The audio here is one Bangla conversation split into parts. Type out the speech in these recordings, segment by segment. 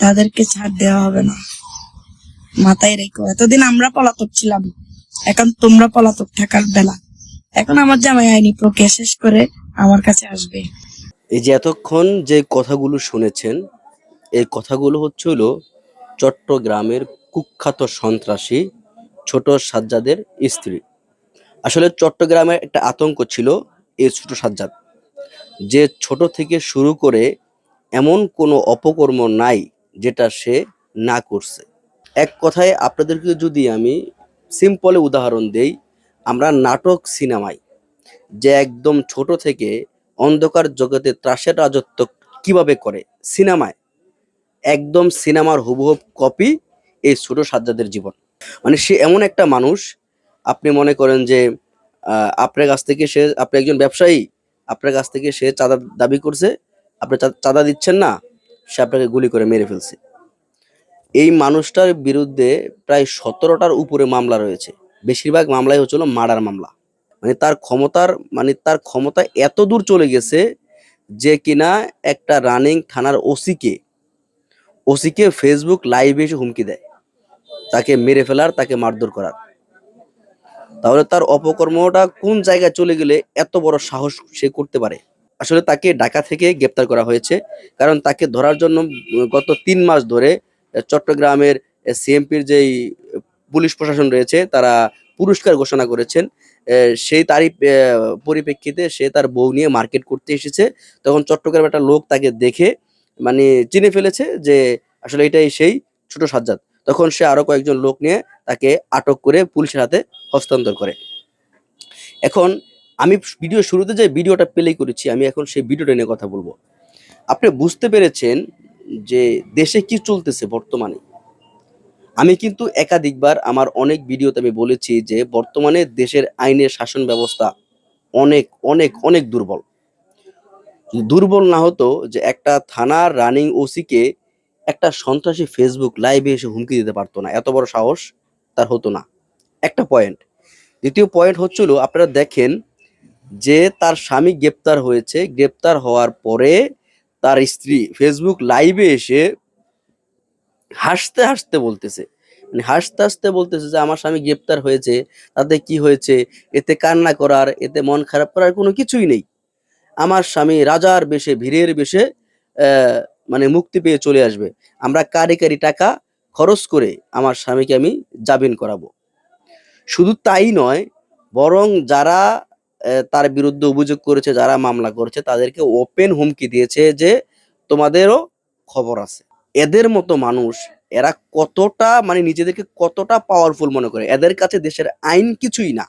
তাদেরকে ছাড় দেওয়া হবে না। মাথায় রেখো। এতদিন আমরা পলাতক ছিলাম। এখন তোমরা পলাতক থাকার বেলা। এখন আমার জামাই আইনি প্রক্রিয়া শেষ করে আমার কাছে আসবে। এই যে এতক্ষণ যে কথাগুলো শুনেছেন, এই কথাগুলো হচ্ছে হলো চট্টগ্রামের কুখ্যাত সন্ত্রাসী ছোট সাজ্জাদের স্ত্রী। আসলে চট্টগ্রামের একটা আতঙ্ক ছিল এই ছোট সাজ্জাদ। যে ছোট থেকে শুরু করে এমন কোনো অপকর্ম নাই যেটা সে না করছে। এক কথায় আপনাদেরকে যদি আমি সিম্পলে উদাহরণ দেই, আমরা নাটক সিনেমায় যে একদম ছোট থেকে অন্ধকার জগতে ত্রাসের রাজত্ব কীভাবে করে, সিনেমায় একদম সিনেমার হুবহুব কপি এই ছোট সাজ্জাদের জীবন। মানে সে এমন একটা মানুষ, আপনি মনে করেন যে আপনার কাছ থেকে সে, আপনি একজন ব্যবসায়ী, আপনার কাছ থেকে সে চাঁদা দাবি করছে, আপনি চাঁদা দিচ্ছেন না সে আপনাকে গুলি করে মেরে ফেলছে। এই মানুষটার বিরুদ্ধে প্রায় সতেরোটার উপরে মামলা রয়েছে। বেশিরভাগ মামলাই হচ্ছিল মার্ডার মামলা। মানে তার ক্ষমতার মানে তার ক্ষমতা এত দূর চলে গেছে যে কিনা একটা রানিং থানার ওসিকে ওসিকে ফেসবুক লাইভে এসে হুমকি দেয়। তাকে মেরে ফেলার, তাকে মারধর করার। তাহলে তার অপকর্মটা কোন জায়গায় চলে গেলে এত বড় সাহস সে করতে পারে? আসলে তাকে ঢাকা থেকে গ্রেপ্তার করা হয়েছে। কারণ তাকে ধরার জন্য গত তিন মাস ধরে চট্টগ্রামের সিএমপির যেই পুলিশ প্রশাসন রয়েছে, তারা পুরস্কার ঘোষণা করেছেন। সেই তারই পরিপ্রেক্ষিতে সে তার বউ নিয়ে মার্কেট করতে এসেছে। তখন চট্টগ্রাম একটা লোক তাকে দেখে মানে চিনে ফেলেছে যে আসলে এটাই সেই ছোট সাজ্জাদ। তখন সে আরও কয়েকজন লোক নিয়ে তাকে আটক করে পুলিশের হাতে হস্তান্তর করে। এখন আমি ভিডিও শুরুতে যে ভিডিওটা প্লে করেছি, আমি এখন সেই ভিডিওটা নিয়ে কথা বলব। আপনি বুঝতে পেরেছেন যে দেশে কি চলতেছে বর্তমানে? আমি কিন্তু একাধিকবার আমার অনেক ভিডিওতে আমি বলেছি যে বর্তমানে দেশের আইনের শাসন ব্যবস্থা অনেক অনেক অনেক দুর্বল। দুর্বল না হতো যে একটা থানার রানিং ওসিকে একটা সন্ত্রাসী ফেসবুক লাইভে এসে হুমকি দিতে পারতো না, এত বড় সাহস তার হতো না। একটা পয়েন্ট দ্বিতীয় পয়েন্ট হচ্ছিল, আপনারা দেখেন যে তার স্বামী গ্রেপ্তার হয়েছে, গ্রেপ্তার হওয়ার পরে তার স্ত্রী ফেসবুক লাইভে এসে হাসতে হাসতে বলতেছে। মানে হাসতে হাসতে বলতেছে যে, আমার স্বামী গ্রেপ্তার হয়েছে, তাতে কি হয়েছে? এতে কান্না করার, এতে মন খারাপ করার কোনো কিছুই নেই। আমার স্বামী রাজার বেশে, ভিড়ের বেশে মানে মুক্তি পেয়ে চলে আসবে। আমরা কারি কারি টাকা খরচ করে আমার স্বামীকে আমি জামিন করাবো। শুধু তাই নয়, বরং যারা তার বিরুদ্ধে অভিযোগ করেছে, যারা মামলা করেছে, তাদেরকে ওপেন হুমকি দিয়েছে যে তোমাদেরও খবর আছে। এদের মতো মানুষ, এরা কতটা মানে নিজেদেরকে কতটা পাওয়ারফুল মনে করে? এদের কাছে দেশের আইন কিছুই না।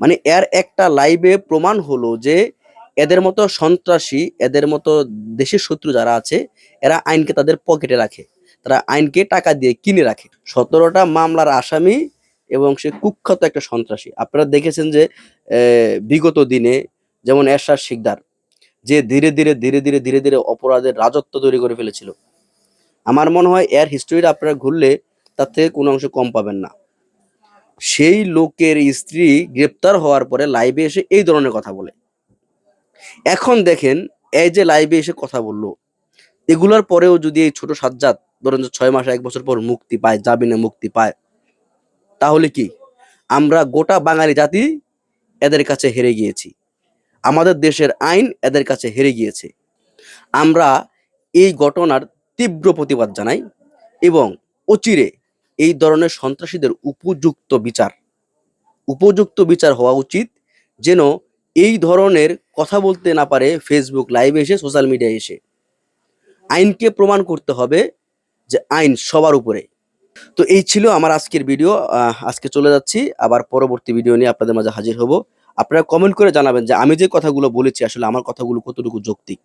মানে এর একটা লাইভে প্রমাণ হলো যে এদের মতো সন্ত্রাসী, এদের মতো দেশের শত্রু যারা আছে, এরা আইনকে তাদের পকেটে রাখে। তারা আইনকে টাকা দিয়ে কিনে রাখে। সতেরোটা মামলার আসামি এবং সে কুখ্যাত একটা সন্ত্রাসী। আপনারা দেখেছেন যে বিগত দিনে যেমন এরশাদ শিকদার, যে ধীরে ধীরে ধীরে ধীরে ধীরে ধীরে অপরাধের রাজত্ব তৈরি করে ফেলেছিল। আমার মনে হয় এর হিস্ট্রিটা আপনারা ঘুরলে তার থেকে কোনো অংশ কম পাবেন না। সেই লোকের স্ত্রী গ্রেপ্তার হওয়ার পরে লাইভে এসে এই ধরনের কথা বলে। এখন দেখেন, এই যে লাইভে এসে কথা বলল, এগুলোর পরেও যদি এই ছোট সাজ্জাদ ধরেন ছয় মাস এক বছর পর মুক্তি পায়, জামিনে মুক্তি পায় তাহলে কি? আমরা গোটা বাঙালি জাতি এদের কাছে হেরে গিয়েছি। আমাদের দেশের আইন এদের কাছে হেরে গিয়েছে। আমরা এই ঘটনার তীব্র প্রতিবাদ জানাই এবং অচিরে এই ধরনের সন্ত্রাসীদের উপযুক্ত বিচার উপযুক্ত বিচার হওয়া উচিত যেন এই ধরনের কথা বলতে না পারে ফেসবুক লাইভে এসে সোশ্যাল মিডিয়ায় এসে। আইনকে প্রমাণ করতে হবে যে আইন সবার উপরে। তো এই ছিল আমার আজকের ভিডিও আজকে চলে যাচ্ছি, আবার পরবর্তী ভিডিও নিয়ে আপনাদের মাঝে হাজির হব। আপনারা কমেন্ট করে জানাবেন যে আমি যে কথাগুলো বলেছি, আসলে আমার কথাগুলো কতটুকু যৌক্তিক।